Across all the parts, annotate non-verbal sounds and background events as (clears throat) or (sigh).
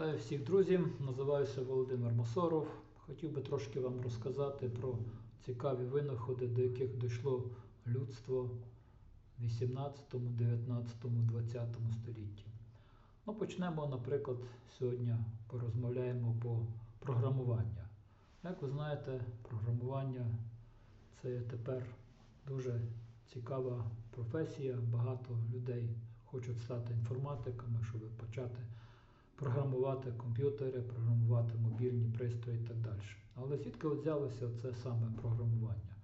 Вітаю всіх друзів, називаюся Володимир Мосоров. Хотів би трошки вам розказати про цікаві винаходи, до яких дійшло людство в 18, 19, 20 столітті. Ну, почнемо, наприклад, сьогодні порозмовляємо по програмуванню. Як ви знаєте, програмування це тепер дуже цікава професія. Багато людей хочуть стати інформатиками, щоб почати програмувати комп'ютери, програмувати мобільні пристрої і так далі. Але звідки взялося це саме програмування?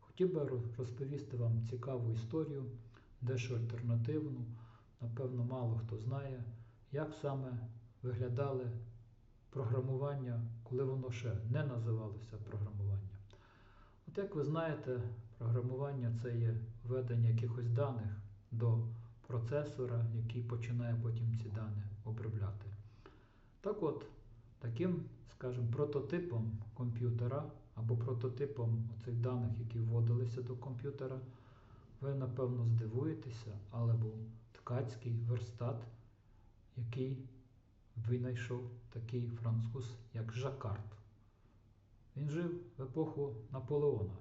Хотів би розповісти вам цікаву історію, дещо альтернативну. Напевно, мало хто знає, як саме виглядали програмування, коли воно ще не називалося програмування. От як ви знаєте, програмування це є введення якихось даних до процесора, який починає потім ці дані обробляти. Так от, таким, скажімо, прототипом комп'ютера або прототипом оцих даних, які вводилися до комп'ютера, ви напевно здивуєтеся, але був ткацький верстат, який винайшов такий француз, як Жакард. Він жив в епоху Наполеона.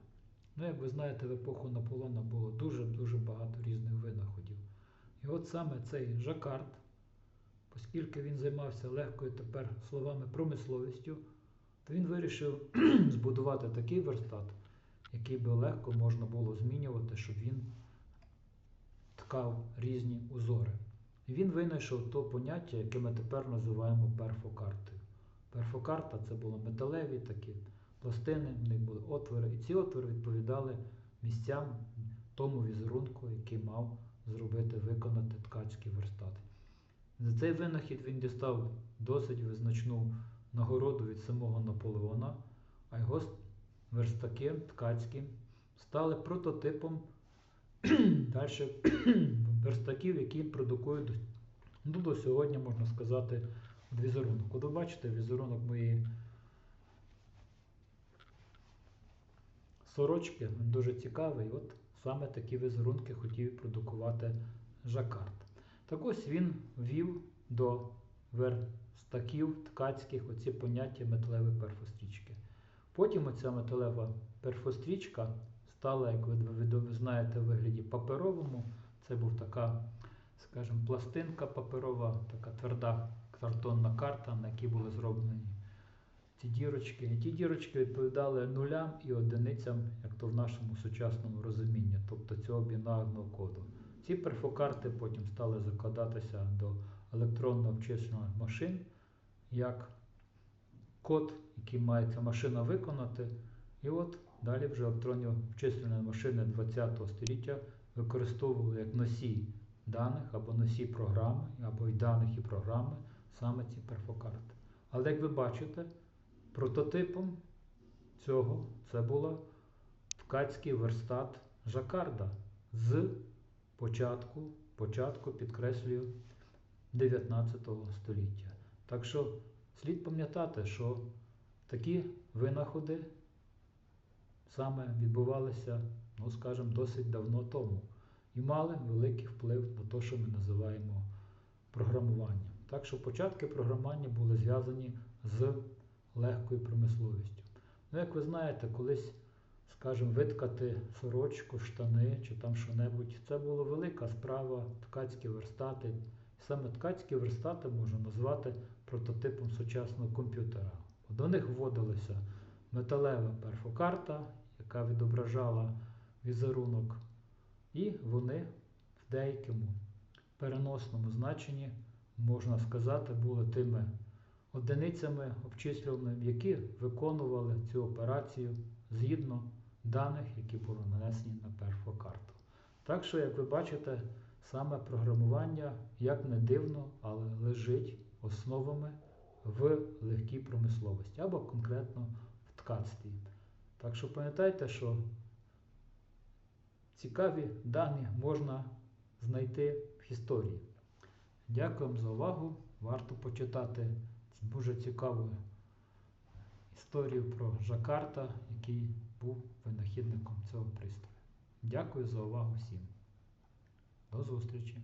Ну, як ви знаєте, в епоху Наполеона було дуже-дуже багато різних винаходів. І от саме цей Жакард, оскільки він займався легкою тепер словами промисловістю, то він вирішив (clears throat) збудувати такий верстат, який би легко можна було змінювати, щоб він ткав різні узори. І він винайшов то поняття, яке ми тепер називаємо перфокартою. Перфокарта це були металеві такі пластини, в них були отвори, і ці отвори відповідали місцям тому візерунку, який мав зробити, виконати ткацький верстат. За цей винахід він дістав досить визначну нагороду від самого Наполеона, а його верстаки ткацькі стали прототипом (clears throat) далі (clears throat) верстаків, які продукують ну, до сьогодні, можна сказати, візерунок. От ви бачите візерунок моєї сорочки, він дуже цікавий. От саме такі візерунки хотів продукувати Жакард. Так ось він ввів до верстаків ткацьких оці поняття металевої перфострічки. Потім оця металева перфострічка стала, як ви, знаєте, в вигляді паперовому. Це був така, скажімо, пластинка паперова, така тверда картонна карта, на якій були зроблені ці дірочки. І ті дірочки відповідали нулям і одиницям, як то в нашому сучасному розумінні, тобто цього бінарного коду. Ці перфокарти потім стали закладатися до електронно-обчислювальних машин як код, який має ця машина виконати. І от далі вже електронні обчислювальні машини ХХ століття використовували як носій даних або носій програми, або й даних і програми саме ці перфокарти. Але як ви бачите, Прототипом цього це була ткацький верстат Жакарда з початку, початку підкреслюю, 19 століття. Так що слід пам'ятати, що такі винаходи саме відбувалися, ну скажімо, досить давно тому і мали великий вплив на те, що ми називаємо програмуванням. Так що початки програмування були зв'язані з легкою промисловістю. Ну, як ви знаєте, колись, скажімо, виткати сорочку, штани чи там що-небудь, це була велика справа, ткацькі верстати. Саме ткацькі верстати можна назвати прототипом сучасного комп'ютера. До них вводилася металева перфокарта, яка відображала візерунок, і вони в деякому переносному значенні, можна сказати, були тими одиницями обчислюваними, які виконували цю операцію згідно даних, які були нанесені на перфокарту. Так що, як ви бачите, саме програмування, як не дивно, але лежить основами в легкій промисловості або конкретно в ткацтві. Так що пам'ятайте, що цікаві дані можна знайти в історії. Дякую за увагу. Варто почитати дуже цікаву історію про Жакарта, який був винахідником цього пристрою. Дякую за увагу всім. До зустрічі!